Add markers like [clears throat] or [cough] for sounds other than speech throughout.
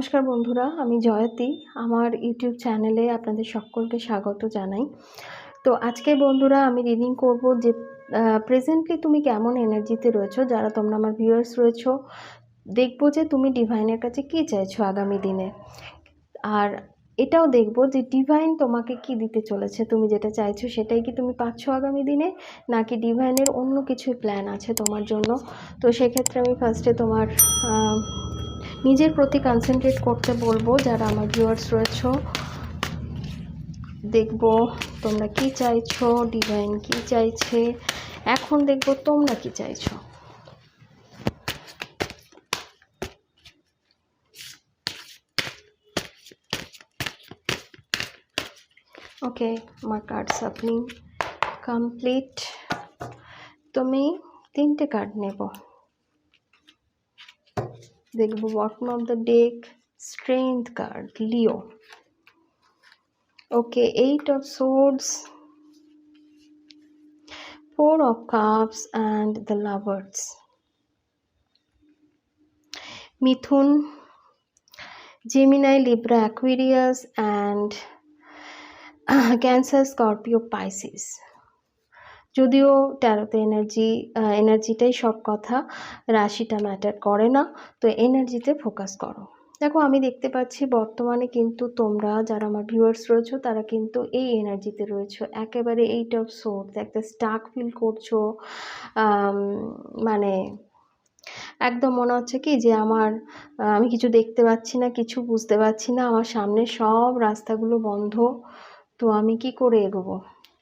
নমস্কার বন্ধুরা, আমি জয়তী। আমার ইউটিউব চ্যানেলে আপনাদের সকলকে স্বাগত জানাই। তো আজকে বন্ধুরা, আমি রিডিং করব যে প্রেজেন্টলি তুমি কেমন এনার্জিতে রয়েছো, যারা তোমরা আমার ভিউয়ার্স রয়েছো, দেখব যে তুমি ডিভাইনের কাছে কী চাইছো আগামী দিনে। আর এটাও দেখব যে ডিভাইন তোমাকে কি দিতে চলেছে, তুমি যেটা চাইছো সেটাই কি তুমি পাচ্ছ আগামী দিনে, নাকি ডিভাইনের অন্য কিছুই প্ল্যান আছে তোমার জন্য। তো সেক্ষেত্রে আমি ফার্স্টে তোমার নিজের প্রতি কনসেন্ট্রেট করতে বলব যারা আমার ভিউয়ার্স রয়েছো। দেখব তোমরা কি চাইছো ডিজাইন কি চাইছে, এখন দেখব তোমরা কি চাইছো। ওকে আমার কার্ড সাপলিং কমপ্লিট তুমি তিনটে কার্ড নেব। দেখবো bottom of the deck strength card Leo okay eight of swords four of cups and the lovers mithun gemini libra aquarius and [coughs] Cancer Scorpio Pisces যদিও ট্যারোতে এনার্জি এনার্জিটাই সব কথা, রাশিটা ম্যাটার করে না, তো এনার্জিতে ফোকাস করো। দেখো, আমি দেখতে পাচ্ছি বর্তমানে কিন্তু তোমরা যারা আমার ভিউয়ার্স রয়েছো, তারা কিন্তু এই এনার্জিতে রয়েছো। একেবারে এইট অফ সোর্স একটা স্টাক ফিল করছ মানে একদম মনে হচ্ছে কি যে আমার আমি কিছু দেখতে পাচ্ছি না, কিছু বুঝতে পারছি না, আমার সামনে সব রাস্তাগুলো বন্ধ, তো আমি কি করে এগোবো?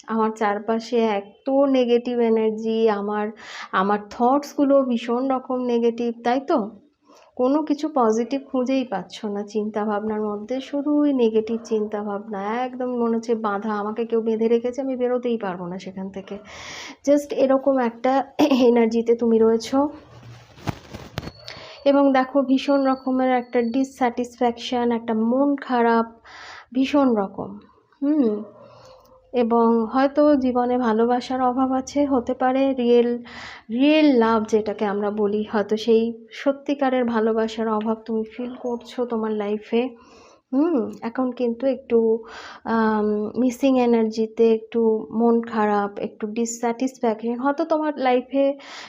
আমার চারপাশে এত নেগেটিভ এনার্জি আমার আমার থটসগুলো ভীষণ রকম নেগেটিভ তাই তো? কোনো কিছু পজিটিভ খুঁজেই পাচ্ছ না। চিন্তা ভাবনার মধ্যে শুধুই নেগেটিভ চিন্তা ভাবনা। একদম মনে হচ্ছে বাঁধা, আমাকে কেউ বেঁধে রেখেছে, আমি বেরোতেই পারব না সেখান থেকে। জাস্ট এরকম একটা এনার্জিতে তুমি রয়েছো। এবং দেখো, ভীষণ রকমের একটা ডিসস্যাটিসফ্যাকশান একটা মন খারাপ, ভীষণ রকম। হুম? এবং হয়তো জীবনে ভালোবাসার অভাব আছে, হতে পারে রিয়েল রিয়েল লাভ যেটাকে আমরা বলি। হয়তো সেই সত্যিকারের ভালোবাসার অভাব তুমি ফিল করছ তোমার লাইফে হুম, এখন কিন্তু একটু মিসিং এনার্জিতে একটু মন খারাপ, একটু ডিসস্যাটিসফ্যাকশন হয়তো তোমার লাইফে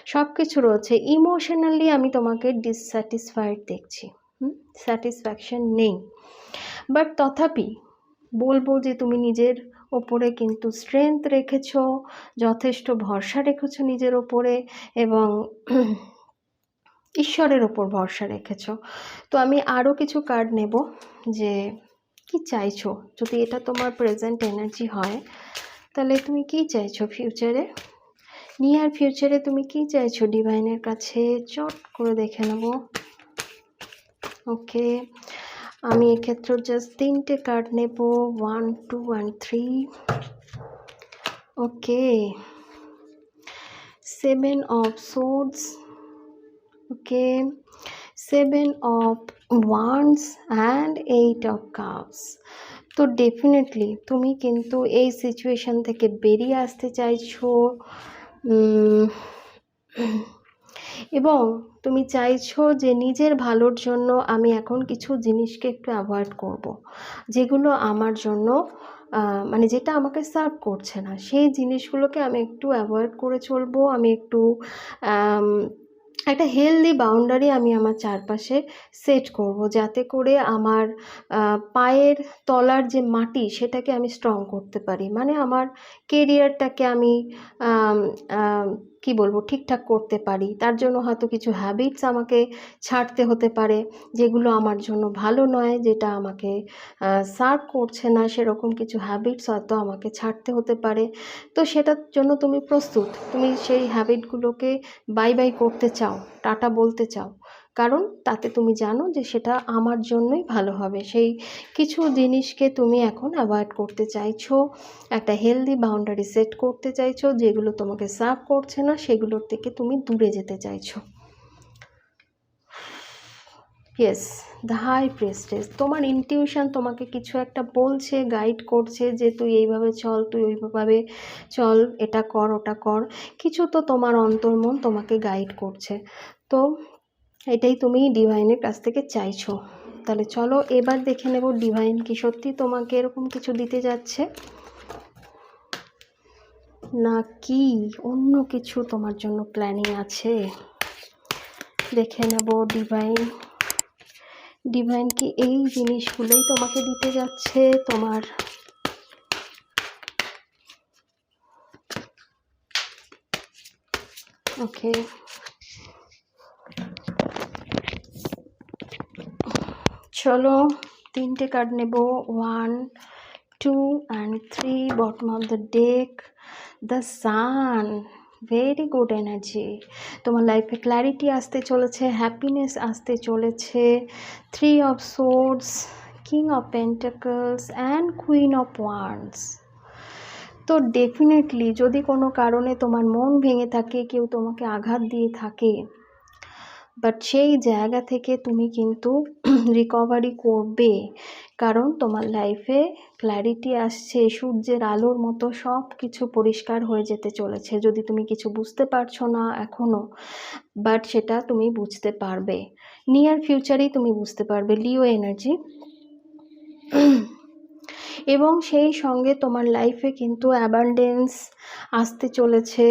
সব কিছু রয়েছে। ইমোশনালি আমি তোমাকে ডিসস্যাটিসফাইড দেখছি। হুম স্যাটিসফ্যাকশন নেই। বাট তথাপি বলব যে তুমি নিজের ওপরে কিন্তু স্ট্রেংথ রেখেছ, যথেষ্ট ভরসা রেখেছ নিজের ওপরে এবং [clears throat] ঈশ্বরের ওপর ভরসা রেখেছ। তো আমি আরও কিছু কার্ড নেব যে কি চাইছো? যদি এটা তোমার প্রেজেন্ট এনার্জি হয়, তাহলে তুমি কি চাইছো ফিউচারে নিয়ার ফিউচারে তুমি কি চাইছো? ডিভাইনের কাছে চট করে দেখে নেব। ওকে আমি এক্ষেত্রে জাস্ট তিনটে কার্ড নেব। One two one three okay seven of swords okay seven of wands and eight of cups তো ডেফিনেটলি তুমি কিন্তু এই সিচুয়েশান থেকে বেরিয়ে আসতে চাইছো। এবং তুমি চাইছো যে নিজের ভালোর জন্য আমি এখন কিছু জিনিসকে একটু অ্যাভয়েড করব। যেগুলো আমার জন্য মানে যেটা আমাকে সার্ভ করছে না। সেই জিনিসগুলোকে আমি একটু অ্যাভয়েড করে চলবো। আমি একটু একটা হেলদি বাউন্ডারি আমি আমার চারপাশে সেট করব। যাতে করে আমার পায়ের তলার যে মাটি, সেটাকে আমি স্ট্রং করতে পারি। মানে আমার কেরিয়ারটাকে আমি কি বলব, ঠিকঠাক করতে পারি। তার জন্য হয়তো কিছু হ্যাবিটস আমাকে ছাড়তে হতে পারে, যেগুলো আমার জন্য ভালো নয়, যেটা আমাকে সার্ভ করছে না, সেরকম কিছু হ্যাবিটস হয়তো আমাকে ছাড়তে হতে পারে। তো সেটার জন্য তুমি প্রস্তুত। তুমি সেই হ্যাবিটগুলোকে বাই বাই করতে চাও, টাটা বলতে চাও। কারণ তাতে তুমি জানো যে সেটা আমার জন্যই ভালো হবে। সেই কিছু জিনিসকে তুমি এখন অ্যাভয়েড করতে চাইছো, একটা হেলদি বাউন্ডারি সেট করতে চাইছো, যেগুলো তোমাকে সার্ভ করছে না, সেগুলোর থেকে তুমি দূরে যেতে চাইছো। ইয়েস দ্য হাই প্রেস্টেজ তোমার ইনটিউশন তোমাকে কিছু একটা বলছে গাইড করছে যে তুই এইভাবে চল, তুই ওইভাবে চল, এটা কর, ওটা কর। কিছু তো তোমার অন্তর্মন তোমাকে গাইড করছে। তো এটাই তুমি ডিভাইনের কাছ থেকে চাইছো। তাহলে চলো এবার দেখে নেব ডিভাইন কি সত্যি তোমাকে এরকম কিছু দিতে যাচ্ছে, না কি অন্য কিছু তোমার জন্য প্ল্যানিং আছে? দেখে নেব ডিভাইন ডিভাইন কি এই জিনিসগুলোই তোমাকে দিতে যাচ্ছে তোমার। ওকে চলো তিনটে কার্ড নেব। One two and three bottom of the deck the sun very good energy তোমার লাইফে ক্ল্যারিটি আসতে চলেছে হ্যাপিনেস আসতে চলেছে। Three of swords king of pentacles and queen of wands তো ডেফিনেটলি যদি কোনো কারণে তোমার মন ভেঙে থাকে, কেউ তোমাকে আঘাত দিয়ে থাকে বাট সেই জায়গা থেকে তুমি কিন্তু [clears throat] রিকভারি করবে। কারণ তোমার লাইফে ক্ল্যারিটি আসছে, সূর্যের আলোর মতো সব কিছু পরিষ্কার হয়ে যেতে চলেছে। যদি তুমি কিছু বুঝতে পারছ না এখনও বাট সেটা তুমি বুঝতে পারবে। নিয়ার ফিউচারেই তুমি বুঝতে পারবে লিও এনার্জি [clears throat] এবং সেই সঙ্গে তোমার লাইফে কিন্তু অ্যাবান্ডেন্স আসতে চলেছে।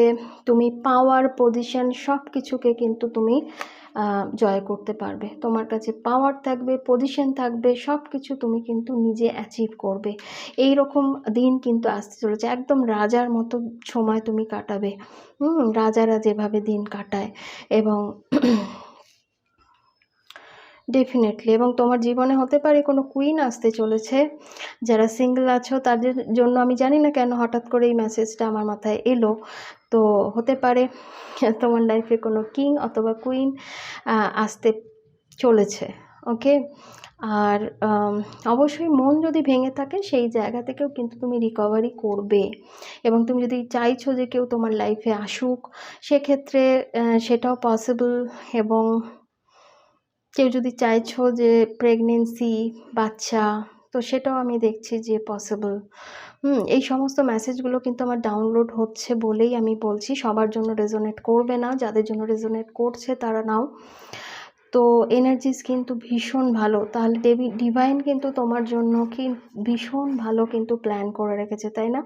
তুমি পাওয়ার পজিশন সব কিছুকে কিন্তু তুমি জয় করতে পারবে। তোমার কাছে পাওয়ার থাকবে পজিশন থাকবে সব কিছু তুমি কিন্তু নিজে অ্যাচিভ করবে। এই রকম দিন কিন্তু আসতে চলেছে। একদম রাজার মতো সময় তুমি কাটাবে। হুম, রাজারা যেভাবে দিন কাটায় এবং [clears throat] ডেফিনেটলি এবং তোমার জীবনে হতে পারে কোনো কুইন আসতে চলেছে। যারা সিঙ্গেল আছো, তাদের জন্য আমি জানি না কেন হঠাৎ করে এই মেসেজটা আমার মাথায় এলো। তো হতে পারে [laughs] তোমার লাইফে কোনো কিং অথবা কুইন আসতে চলেছে ওকে আর অবশ্যই মন যদি ভেঙে থাকে সেই জায়গা থেকেও কিন্তু তুমি রিকভারি করবে। এবং তুমি যদি চাইছো যে কেউ তোমার লাইফে আসুক, সেক্ষেত্রে সেটাও পসিবল এবং কেউ যদি চাইছো যে প্রেগনেন্সি বাচ্চা তো সেটাও আমি দেখছি যে পসিবল হুম, এই সমস্ত মেসেজগুলো কিন্তু আমার ডাউনলোড হচ্ছে বলেই আমি বলছি। সবার জন্য রেজোনেট করবে না, যাদের জন্য রেজোনেট করছে তারা নাও। তো এনার্জিস কিন্তু ভীষণ ভালো। তাহলে দেবী ডিভাইন কিন্তু তোমার জন্য কি ভীষণ ভালো কিন্তু প্ল্যান করে রেখেছে, তাই না?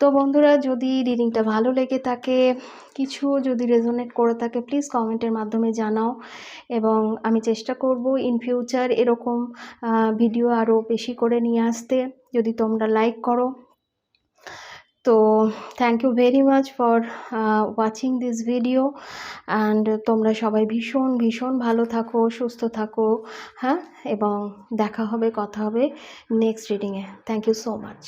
তো বন্ধুরা যদি রিডিংটা ভালো লেগে থাকে, কিছু যদি রেজোনেট করে থাকে প্লিজ কমেন্টের মাধ্যমে জানাও। এবং আমি চেষ্টা করব ইন ফিউচার এরকম ভিডিও আরও বেশি করে নিয়ে আসতে। যদি তোমরা লাইক করো। তো thank you very much for watching this video and তোমরা সবাই ভীষণ ভীষণ ভালো থাকো, সুস্থ থাকো। হ্যাঁ? এবং দেখা হবে, কথা হবে নেক্সট রিডিংয়ে থ্যাংক ইউ সো মাচ